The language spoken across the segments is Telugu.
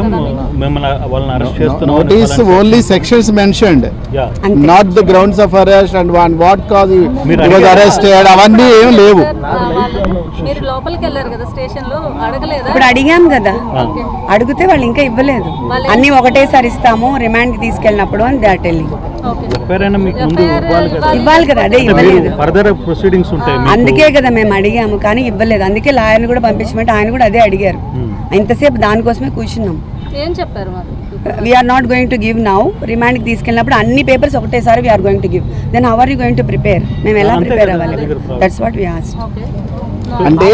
మిమ్మల్ని వాళ్ళని అరెస్ట్ చేస్తున్నాం Notice only sections mentioned, yeah అంతే. Not the grounds of arrest and one what cause he మీరు he was అడిగారా? arrested. అవన్నీ ఏం లేవు. సార్, ఆ, వాళ్ళు- మీరు లోపలికి వెళ్ళారు కదా స్టేషన్లో అడగలేదా? ఇప్పుడు అడిగాం కదా. ఓకే. అడిగితే వాళ్ళు ఇంకా ఇవ్వలేదు. అన్ని ఒకటేసారి ఇస్తాము రిమాండ్ తీసుకెళ్ళినప్పుడు అని దాట్ ఇవ్వాలి కదా? అదే ఇవ్వలేదు. ఫర్దర్ ప్రొసీడింగ్స్ ఉంటాయి మీకు. అందుకే కదా మేము అడిగాము కానీ ఇవ్వలేదు. అందుకే లాయర్ని కూడా పంపించమంటే ఆయన కూడా అదే అడిగారు. ఇంతసేపు దానికోసమే కూర్చున్నాం. ఏం చెప్పారు మరి? We are not going to give now రిమాండ్కి తీసుకెళ్ళినప్పుడు అన్ని పేపర్స్ ఒకటేసారి we are going to give then how are you going to prepare మేము ఎలా ప్రిపేర్ అవ్వాలి. That's what we asked okay అంటే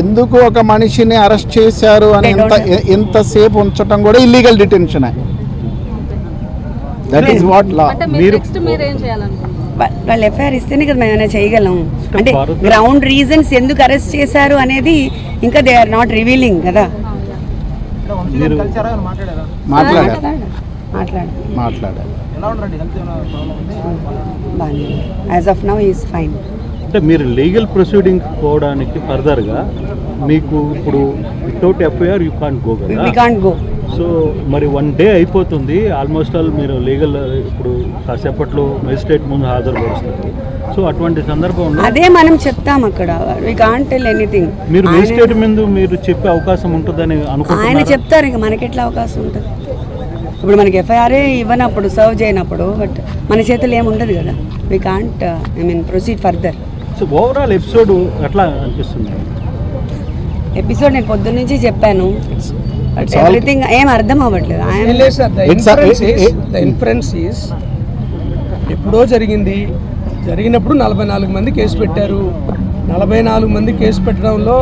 ఎందుకు ఒక మనిషిని అరెస్ట్ చేశారు అని don't- ఇంతసేపు ఉంచడం కూడా illegal detention that is what law మీరు మీరు- నెక్స్ట్ మీరు ఏం చేయాలనుకుంటున్నారు? వాళ్ళు ఎఫ్ఐఆర్ ఇస్తేనే కదా మేము ఏమైనా చేయగలం. అంటే గ్రౌండ్ రీజన్స్ ఎందుకు అరెస్ట్ చేశారు అనేది ఇంకా దే ఆర్ నాట్ రివీలింగ్ కదా. మీరు మాట్లాడారు? మాట్లాడు మాట్లాడారు. బాగానే as of now is fine అంటే మీరు లీగల్ ప్రొసీడింగ్ పోవడానికి ఫర్దర్గా మీకు ఇప్పుడు without FIR you can't go we కదా? కాంట్ గో సో మరి వన్ డే అయిపోతుంది. ఆల్మోస్ట్ ఆల్ మీరు లీగల్ ఇప్పుడు కాసేపట్లో మెజిస్ట్రేట్ ముందు హాజరుపరుస్తారు. సో అటువంటి సందర్భంలో అదే మనం చెప్తాం అక్కడ. వి కాంట్ టెల్ ఎనీథింగ్ మీరు మెజిస్ట్రేట్ ముందు మీరు చెప్పే అవకాశం ఉంటుందని ఆయన అనుకుంటున్నారు? చెప్తారు ఇంకా మనకి ఎట్లా అవకాశం ఉంటుంది? ఇప్పుడు మనకి ఎఫ్ఐఆర్ఏ ఇవ్వనప్పుడు సర్వ్ చేయనప్పుడు బట్ మన చేతులు ఏమి ఉండదు కదా. We can't I mean proceed further so overall episode ఎట్లా అనిపిస్తుంది? ఎపిసోడ్ నేను పొద్దున్న నుంచి చెప్పాను ఎవ్రీథింగ్ ఏం అర్థం అవ్వట్లేదు. ఇన్ఫరెన్స్ ఈస్ ఎప్పుడో జరిగింది జరిగినప్పుడు నలభై నాలుగు మంది కేసు పెట్టారు. నలభై నాలుగు మంది కేసు పెట్టడంలో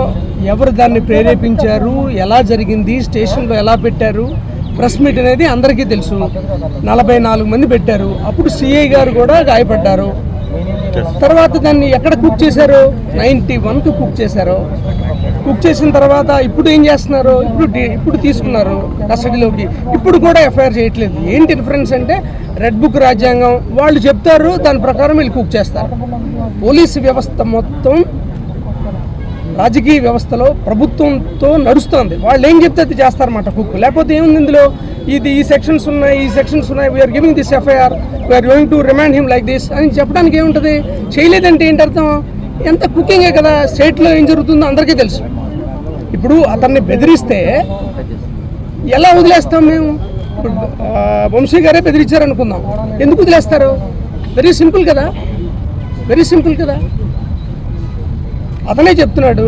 ఎవరు దాన్ని ప్రేరేపించారు ఎలా జరిగింది స్టేషన్లో ఎలా పెట్టారు ప్రెస్ మీట్ అనేది అందరికీ తెలుసు. నలభై నాలుగు మంది పెట్టారు. అప్పుడు సిఐ గారు కూడా గాయపడ్డారు. తర్వాత దాన్ని ఎక్కడ కుక్ చేశారు? నైంటీ వన్కి కుక్ చేశారు. కుక్ చేసిన తర్వాత ఇప్పుడు ఏం చేస్తున్నారు? ఇప్పుడు ఇప్పుడు తీసుకున్నారు కస్టడీలోకి. ఇప్పుడు కూడా ఎఫ్ఐఆర్ చేయట్లేదు. ఏంటి డిఫరెన్స్ అంటే రెడ్ బుక్ రాజ్యాంగం. వాళ్ళు చెప్తారు దాని ప్రకారం వీళ్ళు కుక్ చేస్తారు. పోలీసు వ్యవస్థ మొత్తం రాజకీయ వ్యవస్థలో ప్రభుత్వంతో నడుస్తుంది. వాళ్ళు ఏం చెప్తే అది చేస్తారన్నమాట కుక్ లేకపోతే ఏముంది ఇందులో? ఇది ఈ సెక్షన్స్ ఉన్నాయి ఈ సెక్షన్స్ ఉన్నాయి we are giving this FIR we are going to remand him like this అని చెప్పడానికి ఏముంటుంది? చేయలేదంటే ఏంటి అర్థం? ఎంత కుకింగే కదా స్టేట్లో ఏం జరుగుతుందో అందరికీ తెలుసు. ఇప్పుడు అతన్ని బెదిరిస్తే ఎలా వదిలేస్తాం మేము? ఇప్పుడు వంశీ గారే బెదిరించారు అనుకుందాం ఎందుకు వదిలేస్తారు? వెరీ సింపుల్ కదా. వెరీ సింపుల్ కదా. అతనే చెప్తున్నాడు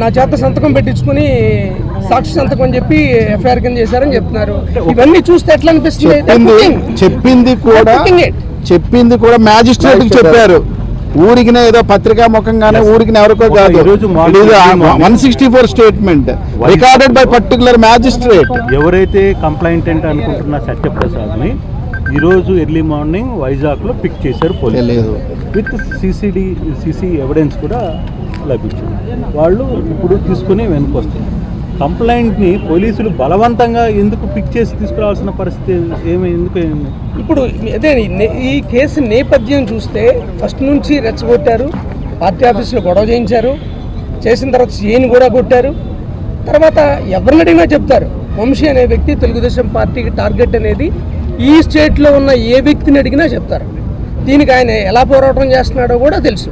నా చేత సంతకం పెట్టించుకుని సాక్షి సంతకం అని చెప్పి ఎఫ్ఐఆర్ కింద చేశారని చెప్తున్నారు. ఇవన్నీ చూస్తే ఎట్లా అనిపిస్తుంది? చెప్పింది కూడా. చెప్పింది కూడా మ్యాజిస్ట్రేట్ చెప్పారు. ఊరికినే ఏదో పత్రికా ముఖంగానే ఊరికి ఎవరికో కాదు. One sixty four statement recorded by particular magistrate ఎవరైతే కంప్లైంటెంట్ అనుకుంటున్న సత్యప్రసాద్ని ఈరోజు ఎర్లీ మార్నింగ్ వైజాగ్లో పిక్ చేశారు police with CCD CC evidence కూడా లభించింది. వాళ్ళు ఇప్పుడు తీసుకుని వెనుకొస్తారు కంప్లైంట్ని పోలీసులు బలవంతంగా ఎందుకు పిక్ చేసి తీసుకురావాల్సిన పరిస్థితి ఏమి ఎందుకు అయింది? ఇప్పుడు అదే ఈ కేసు నేపథ్యం చూస్తే ఫస్ట్ నుంచి రెచ్చగొట్టారు పార్టీ ఆఫీసులో గొడవ చేయించారు చేసిన తర్వాత సీఎని కూడా కొట్టారు. తర్వాత ఎవరిని అడిగినా చెప్తారు. వంశీ అనే వ్యక్తి తెలుగుదేశం పార్టీకి టార్గెట్ అనేది ఈ స్టేట్లో ఉన్న ఏ వ్యక్తిని అడిగినా చెప్తారు. దీనికి ఆయన ఎలా పోరాటం చేస్తున్నాడో కూడా తెలుసు.